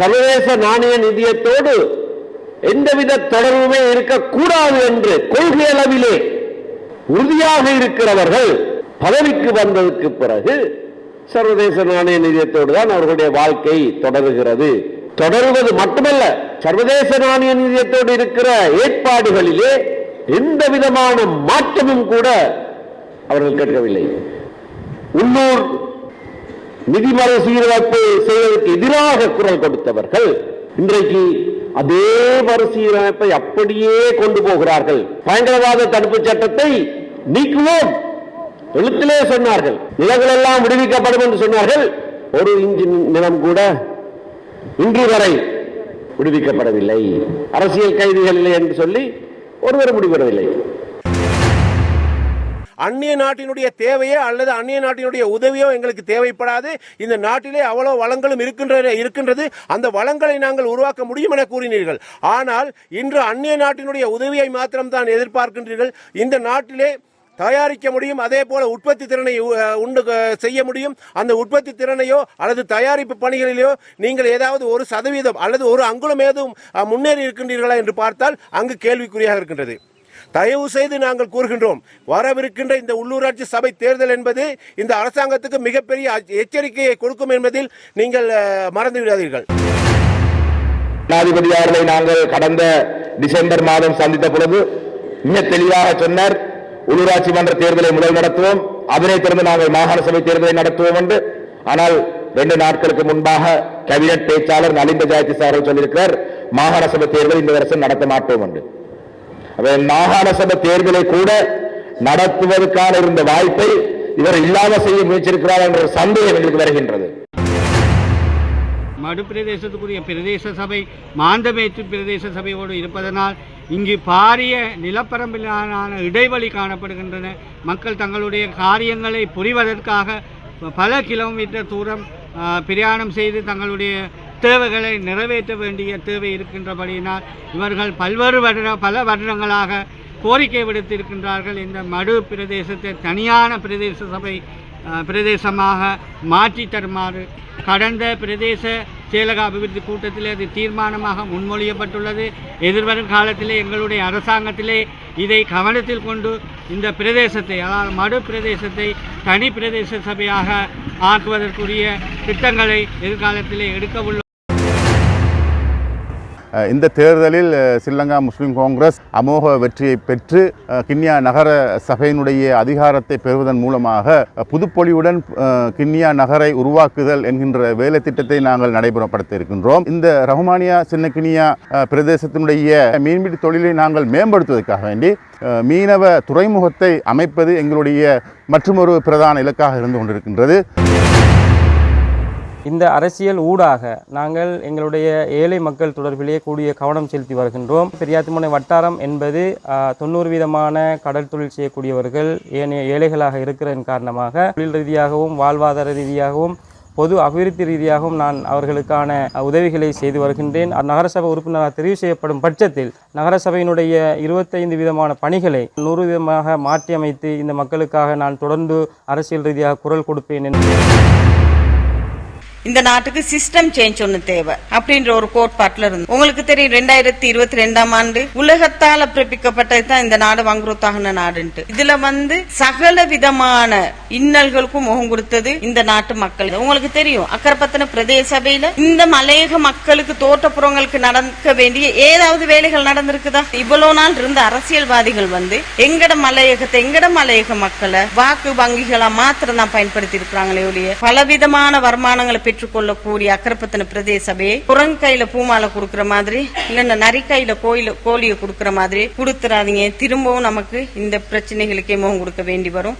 சர்வதேச நாணய நிதியத்தோடு எந்தவித தொடர்புமே இருக்கக்கூடாது என்று கொள்கை அளவிலே உறுதியாக இருக்கிறவர்கள் பதவிக்கு வந்ததுக்கு பிறகு சர்வதேச நாணய நிதியத்தோடு தான் அவர்களுடைய வாழ்க்கை தொடருகிறது. தொடருவது மட்டுமல்ல சர்வதேச நாணய நிதியத்தோடு இருக்கிற ஏற்பாடுகளிலே எந்த விதமான மாற்றமும் கூட அவர்கள் கேட்கவில்லை. உள்ளூர் நிதி மறுசீரமைப்பு செய்வதற்கு எதிராக குரல் கொடுத்தவர்கள் இன்றைக்கு அதே மறுசீரமைப்பை அப்படியே கொண்டு போகிறார்கள். பயங்கரவாத தடுப்பு சட்டத்தை நீக்குவோம் எழுத்திலே சொன்னார்கள். நிலங்கள் எல்லாம் விடுவிக்கப்படும் என்று சொன்னார்கள். ஒரு இஞ்சி நிலம் கூட இன்று வரை விடுவிக்கப்படவில்லை. அரசியல் கைதிகள் இல்லை என்று சொல்லி ஒருவர் முடிவெறவில்லை அந்நிய நாட்டினுடைய தேவையோ அல்லது அந்நிய நாட்டினுடைய உதவியோ எங்களுக்கு தேவைப்படாது. இந்த நாட்டிலே அவ்வளவு வளங்களும் இருக்கின்ற இருக்கின்றது. அந்த வளங்களை நாங்கள் உருவாக்க முடியும் என கூறினீர்கள். ஆனால் இன்று அந்நிய நாட்டினுடைய உதவியை மாத்திரம்தான் எதிர்பார்க்கின்றீர்கள். இந்த நாட்டிலே தயாரிக்க முடியும் அதே போல உற்பத்தி திறனை உண்டு செய்ய முடியும். அந்த உற்பத்தி திறனையோ அல்லது தயாரிப்பு பணிகளிலோ நீங்கள் ஏதாவது ஒரு சதவீதம் அல்லது ஒரு அங்குலம் ஏதும் முன்னேறி இருக்கின்றீர்களா என்று பார்த்தால் அங்கு கேள்விக்குறியாக இருக்கின்றது. தயவு செய்து நாங்கள் கூறுகின்றோம் வரவிருக்கின்ற இந்த உள்ளூராட்சி சபை தேர்தல் என்பது இந்த அரசாங்கத்துக்கு மிகப்பெரிய எச்சரிக்கையை கொடுக்கும் என்பதில் நீங்கள் மறந்து விடாதீர்கள் ஜனாதிபதி அவர்களை நாங்கள் கடந்த டிசம்பர் மாதம் சந்தித்த பொழுது மிக தெளிவாக சொன்னார் உள்ளூராட்சி மன்ற தேர்தலை முதல் நடத்துவோம் அதனைத் தொடர்ந்து நாங்கள் மாகாண சபை தேர்தலை நடத்துவோம் என்று. ஆனால் ரெண்டு நாட்களுக்கு முன்பாக கேபினட் பேச்சாளர் நலிந்த ஜாயத்தி சார் சொல்லியிருக்கிறார் மாகாண சபை தேர்தல் இந்த வருஷம் நடத்த மாட்டோம் என்று. அப்ப மாகாண சபை தேர்தலை கூட நடத்துவதற்கான இருந்த வாய்ப்பை இவர் இல்லாம செய்ய முயற்சியிருக்கிறார் என்ற சந்தேகம் எங்களுக்கு வருகின்றது. மடு பிரதேசத்துக்குரிய பிரதேச சபை மாந்தமேற்று பிரதேச சபையோடு இருப்பதனால் இங்கு பாரிய நிலப்பரம்பிலான இடைவெளி காணப்படுகின்றன. மக்கள் தங்களுடைய காரியங்களை புரிவதற்காக பல கிலோமீட்டர் தூரம் பிரயாணம் செய்து தங்களுடைய தேவைகளை நிறைவேற்ற வேண்டிய தேவை இருக்கின்றபடியினால் இவர்கள் பல்வேறு வருட பல வருடங்களாக கோரிக்கை விடுத்திருக்கின்றார்கள். இந்த மடு பிரதேசத்தை தனியான பிரதேச சபை பிரதேசமாக மாற்றி தருமாறு கடந்த பிரதேச செயலக அபிவிருத்தி கூட்டத்தில் அது தீர்மானமாக முன்மொழியப்பட்டுள்ளது. எதிர்வரும் காலத்திலே எங்களுடைய அரசாங்கத்திலே இதை கவனத்தில் கொண்டு இந்த பிரதேசத்தை அதாவது மடு பிரதேசத்தை தனி பிரதேச சபையாக ஆக்குவதற்குரிய திட்டங்களை எதிர்காலத்திலே எடுக்க உள்ள இந்த தேர்தலில் ஸ்ரீலங்கா முஸ்லீம் காங்கிரஸ் அமோக வெற்றியை பெற்று கிண்ணியா நகர சபையினுடைய அதிகாரத்தை பெறுவதன் மூலமாக புதுப்பொலியுடன் கிண்ணியா நகரை உருவாக்குதல் என்கின்ற வேலை திட்டத்தை நாங்கள் நடைபெறப்படுத்த இருக்கின்றோம் இந்த ரஹ்மானியா சின்ன கிண்ணியா பிரதேசத்தினுடைய மீன்பிடி தொழிலை நாங்கள் மேம்படுத்துவதற்காக வேண்டி மீனவ துறைமுகத்தை அமைப்பது எங்களுடைய மற்றுமொரு பிரதான இலக்காக இருந்து கொண்டிருக்கின்றது. இந்த அரசியல் ஊடாக நாங்கள் எங்களுடைய ஏழை மக்கள் தொடர்பிலே கூடிய கவனம் செலுத்தி வருகின்றோம். பெரியாத்துமனை வட்டாரம் என்பது தொண்ணூறு வீதமான கடல் தொழில் செய்யக்கூடியவர்கள் ஏனைய ஏழைகளாக இருக்கிறதன் காரணமாக தொழில் ரீதியாகவும் வாழ்வாதார ரீதியாகவும் பொது அபிவிருத்தி ரீதியாகவும் நான் அவர்களுக்கான உதவிகளை செய்து வருகின்றேன். நகரசபை உறுப்பினராக தெரிவு செய்யப்படும் பட்சத்தில் நகரசபையினுடைய இருபத்தைந்து விதமான பணிகளை நூறு விதமாக மாற்றியமைத்து இந்த மக்களுக்காக நான் தொடர்ந்து அரசியல் ரீதியாக குரல் கொடுப்பேன் என்று இந்த நாட்டுக்கு சிஸ்டம் சேஞ்ச் ஒண்ணு தேவை அப்படின்ற ஒரு கோட்பாட்டுல இருந்து. உங்களுக்கு தெரியும் ரெண்டாயிரத்தி இருபத்தி ரெண்டாம் ஆண்டு உலகத்தால பிறப்பிக்கப்பட்டது தான் இந்த நாடு வங்குரோத்தாகின நாடுன்ட்டு. இதுல வந்து சகல விதமான இன்னல்களுக்கும் முகம் கொடுத்தது இந்த நாட்டு மக்கள். உங்களுக்கு தெரியும் அக்கரப்பத்தன பிரதேச சபையில இந்த மலையக மக்களுக்கு தோட்டப்புறங்களுக்கு நடக்க வேண்டிய ஏதாவது வேலைகள் நடந்திருக்குதா? இவ்வளவு நாள் இருந்த அரசியல்வாதிகள் வந்து எங்கட மலையகத்தை எங்கட மலையக மக்களை வாக்கு வங்கிகளா மாத்திரம் தான் பயன்படுத்தி இருக்கிறாங்களே ஒழிய பலவிதமான வருமானங்களை பெற்றுக்கொள்ளக்கூடிய அக்கரப்பத்தன பிரதேச சபையை புறங்கையில பூமாலை கொடுக்கற மாதிரி இல்லைன்னா நரிக்கையில கோயில கோழியை கொடுக்கற மாதிரி கொடுத்துறாதீங்க. திரும்பவும் நமக்கு இந்த பிரச்சனைகளுக்கே முகம் கொடுக்க வேண்டி வரும்.